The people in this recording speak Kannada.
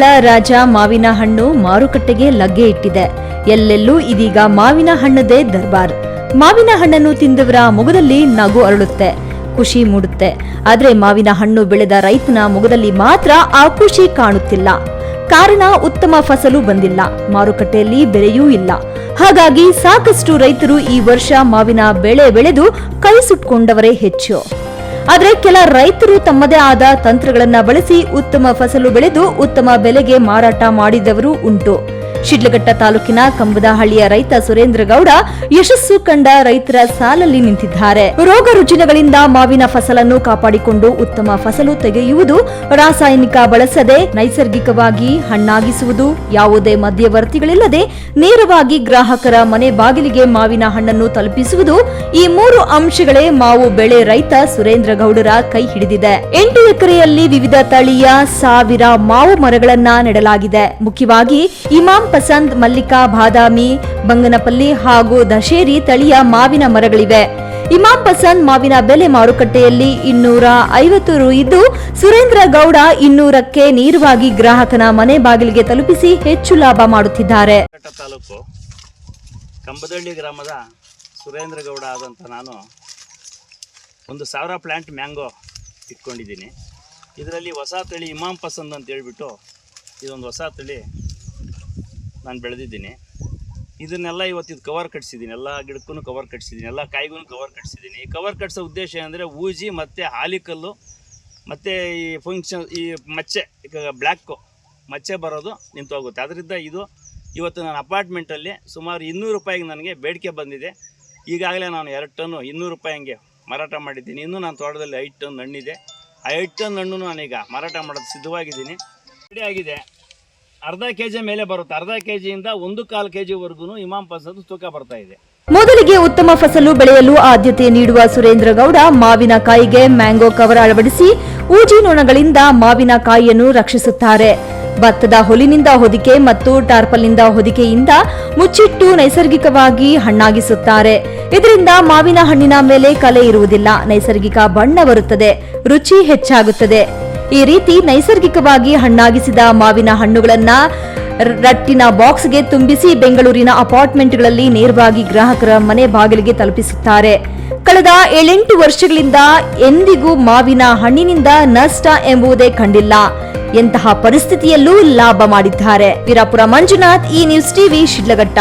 ರಾಜ ಮಾವಿನ ಹಣ್ಣು ಮಾರುಕಟ್ಟೆಗೆ ಲಗ್ಗೆ ಇಟ್ಟಿದೆ. ಎಲ್ಲೆಲ್ಲೂ ಇದೀಗ ಮಾವಿನ ಹಣ್ಣದೇ ದರ್ಬಾರ್. ಮಾವಿನ ಹಣ್ಣನ್ನು ತಿಂದವರ ಮುಗದಲ್ಲಿ ನಗು ಅರಳುತ್ತೆ, ಖುಷಿ ಮೂಡುತ್ತೆ. ಆದ್ರೆ ಮಾವಿನ ಹಣ್ಣು ಬೆಳೆದ ರೈತನ ಮುಗದಲ್ಲಿ ಮಾತ್ರ ಆ ಖುಷಿ ಕಾಣುತ್ತಿಲ್ಲ. ಕಾರಣ ಉತ್ತಮ ಫಸಲು ಬಂದಿಲ್ಲ, ಮಾರುಕಟ್ಟೆಯಲ್ಲಿ ಬೆಲೆಯೂ ಇಲ್ಲ. ಹಾಗಾಗಿ ಸಾಕಷ್ಟು ರೈತರು ಈ ವರ್ಷ ಮಾವಿನ ಬೆಳೆ ಬೆಳೆದು ಕೈ ಸುಟ್ಕೊಂಡವರೇ ಹೆಚ್ಚು. ಆದರೆ ಕೆಲ ರೈತರು ತಮ್ಮದೇ ಆದ ತಂತ್ರಗಳನ್ನು ಬಳಸಿ ಉತ್ತಮ ಫಸಲು ಬೆಳೆದು ಉತ್ತಮ ಬೆಲೆಗೆ ಮಾರಾಟ ಮಾಡಿದವರು ಉಂಟು. ಶಿಡ್ಲಘಟ್ಟ ತಾಲೂಕಿನ ಕಂಬದಹಳ್ಳಿಯ ರೈತ ಸುರೇಂದ್ರಗೌಡ ಯಶಸ್ಸು ಕಂಡ ರೈತರ ಸಾಲಲ್ಲಿ ನಿಂತಿದ್ದಾರೆ. ರೋಗ ರುಜಿನಗಳಿಂದ ಮಾವಿನ ಫಸಲನ್ನು ಕಾಪಾಡಿಕೊಂಡು ಉತ್ತಮ ಫಸಲು ತೆಗೆಯುವುದು ರಾಸಾಯನಿಕ ಬಳಸದೆ ನೈಸರ್ಗಿಕವಾಗಿ ಹಣ್ಣಾಗಿಸುವುದು ಯಾವುದೇ ಮಧ್ಯವರ್ತಿಗಳಿಲ್ಲದೆ ನೇರವಾಗಿ ಗ್ರಾಹಕರ ಮನೆ ಬಾಗಿಲಿಗೆ ಮಾವಿನ ಹಣ್ಣನ್ನು ತಲುಪಿಸುವುದು ಈ ಮೂರು ಅಂಶಗಳೇ ಮಾವು ಬೆಳೆ ರೈತ ಸುರೇಂದ್ರಗೌಡರ ಕೈ ಹಿಡಿದಿದೆ. ಎಂಟು ಎಕರೆಯಲ್ಲಿ ವಿವಿಧ ತಳಿಯ ಸಾವಿರ ಮಾವು ಮರಗಳನ್ನ ನೆಡಲಾಗಿದೆ. ಮುಖ್ಯವಾಗಿ ಇಮಾಂ ಪಸಂದ್, ಮಲ್ಲಿಕಾ, ಬಾದಾಮಿ, ಬಂಗನಪಲ್ಲಿ ಹಾಗೂ ದಶೇರಿ ತಳಿಯ ಮಾವಿನ ಮರಗಳಿವೆ. ಇಮಾಂ ಪಸಂದ್ ಮಾವಿನ ಬೆಲೆ ಮಾರುಕಟ್ಟೆಯಲ್ಲಿ ಇನ್ನೂರ ಐವತ್ತು ರು ಇದ್ದು, ಸುರೇಂದ್ರ ಗೌಡ ಇನ್ನೂರಕ್ಕೆ ನೇರವಾಗಿ ಗ್ರಾಹಕನ ಮನೆ ಬಾಗಿಲಿಗೆ ತಲುಪಿಸಿ ಹೆಚ್ಚು ಲಾಭ ಮಾಡುತ್ತಿದ್ದಾರೆ. ಕಂಬದಳ್ಳಿ ಗ್ರಾಮದ ಸುರೇಂದ್ರ ಗೌಡ ಆದಂತ ನಾನು ಒಂದು ಸಾವಿರ ಪ್ಲಾಂಟ್ ಮ್ಯಾಂಗೋ ಇಟ್ಕೊಂಡಿದ್ದೀನಿ. ಇದರಲ್ಲಿ ಹೊಸ ತಳಿ ಇಮಾಮ್ ಪಸಂದ್ ಅಂತ ಹೇಳ್ಬಿಟ್ಟು ಇದೊಂದು ಹೊಸ ತಳಿ ನಾನು ಬೆಳೆದಿದ್ದೀನಿ. ಇದನ್ನೆಲ್ಲ ಇವತ್ತು ಕವರ್ ಕಟ್ಸಿದ್ದೀನಿ ಎಲ್ಲ ಗಿಡಕ್ಕೂ ಕವರ್ ಕಟ್ಸಿದ್ದೀನಿ ಎಲ್ಲ ಕಾಯಿಗೂ ಕವರ್ ಕಟ್ಸಿದ್ದೀನಿ ಈ ಕವರ್ ಕಟ್ಸೋ ಉದ್ದೇಶ ಏನಂದರೆ ಊಜಿ ಮತ್ತು ಹಾಲಿಕಲ್ಲು ಮತ್ತು ಈ ಫಂಕ್ಷನ್ ಈ ಮಚ್ಚೆ, ಈಗ ಬ್ಲ್ಯಾಕು ಮಚ್ಚೆ ಬರೋದು ನಿಂತೋಗುತ್ತೆ ಅದರಿಂದ ಇದು ಇವತ್ತು ನಾನು ಅಪಾರ್ಟ್ಮೆಂಟಲ್ಲಿ ಸುಮಾರು ಇನ್ನೂರು ರೂಪಾಯಿಗೆ ನನಗೆ ಬೇಡಿಕೆ ಬಂದಿದೆ. ಈಗಾಗಲೇ ನಾನು ಎರಡು ಟನ್ನು ಇನ್ನೂರು ರೂಪಾಯಿ ಹಂಗೆ ಮಾರಾಟ ಮಾಡಿದ್ದೀನಿ. ಇನ್ನೂ ನಾನು ತೋಟದಲ್ಲಿ ಐದು ಟನ್ ಹಣ್ಣಿದೆ. ಆ ಐದು ಟನ್ ಹಣ್ಣು ನಾನೀಗ ಮಾರಾಟ ಮಾಡೋದು ಸಿದ್ಧವಾಗಿದ್ದೀನಿ. ರೆಡಿ ಆಗಿದೆ. ಅರ್ಧ ಕೆ ಜಿ ಮೇಲೆ ಬರುತ್ತೆ. ಅರ್ಧ ಕೆ ಜಿಯಿಂದ ಒಂದು ಕಾಲು ಕೆ ಜಿವರೆಗೂ ಇಮಾಮ್ ಫಸಲು ತೂಕ ಬರ್ತಾ ಇದೆ. ಮೊದಲಿಗೆ ಉತ್ತಮ ಫಸಲು ಬೆಳೆಯಲು ಆದ್ಯತೆ ನೀಡುವ ಸುರೇಂದ್ರ ಗೌಡ ಮಾವಿನಕಾಯಿಗೆ ಮ್ಯಾಂಗೋ ಕವರ್ ಅಳವಡಿಸಿ ಊಜಿ ನೊಣಗಳಿಂದ ಮಾವಿನಕಾಯಿಯನ್ನು ರಕ್ಷಿಸುತ್ತಾರೆ. ಭತ್ತದ ಹೊಲಿನಿಂದ ಹೊದಿಕೆ ಮತ್ತು ಟಾರ್ಪಲ್ನಿಂದ ಹೊದಿಕೆಯಿಂದ ಮುಚ್ಚಿಟ್ಟು ನೈಸರ್ಗಿಕವಾಗಿ ಹಣ್ಣಾಗಿಸುತ್ತಾರೆ. ಇದರಿಂದ ಮಾವಿನ ಹಣ್ಣಿನ ಮೇಲೆ ಕಲೆ ಇರುವುದಿಲ್ಲ. ನೈಸರ್ಗಿಕ ಬಣ್ಣ ಬರುತ್ತದೆ. ರುಚಿ ಹೆಚ್ಚಾಗುತ್ತದೆ. ಈ ರೀತಿ ನೈಸರ್ಗಿಕವಾಗಿ ಹಣ್ಣಾಗಿಸಿದ ಮಾವಿನ ಹಣ್ಣುಗಳನ್ನ ರಟ್ಟಿನ ಬಾಕ್ಸ್ಗೆ ತುಂಬಿಸಿ ಬೆಂಗಳೂರಿನ ಅಪಾರ್ಟ್ಮೆಂಟ್ಗಳಲ್ಲಿ ನೇರವಾಗಿ ಗ್ರಾಹಕರ ಮನೆ ಬಾಗಿಲಿಗೆ ತಲುಪಿಸುತ್ತಾರೆ. ಕಳೆದ ಏಳೆಂಟು ವರ್ಷಗಳಿಂದ ಎಂದಿಗೂ ಮಾವಿನ ಹಣ್ಣಿನಿಂದ ನಷ್ಟ ಎಂಬುದೇ ಕಂಡಿಲ್ಲ. ಎಂತಹ ಪರಿಸ್ಥಿತಿಯಲ್ಲೂ ಲಾಭ ಮಾಡಿದ್ದಾರೆ. ವೀರಾಪುರ ಮಂಜುನಾಥ್, ಈ ನ್ಯೂಸ್ ಟಿವಿ ಶಿಡ್ಲಘಟ್ಟ.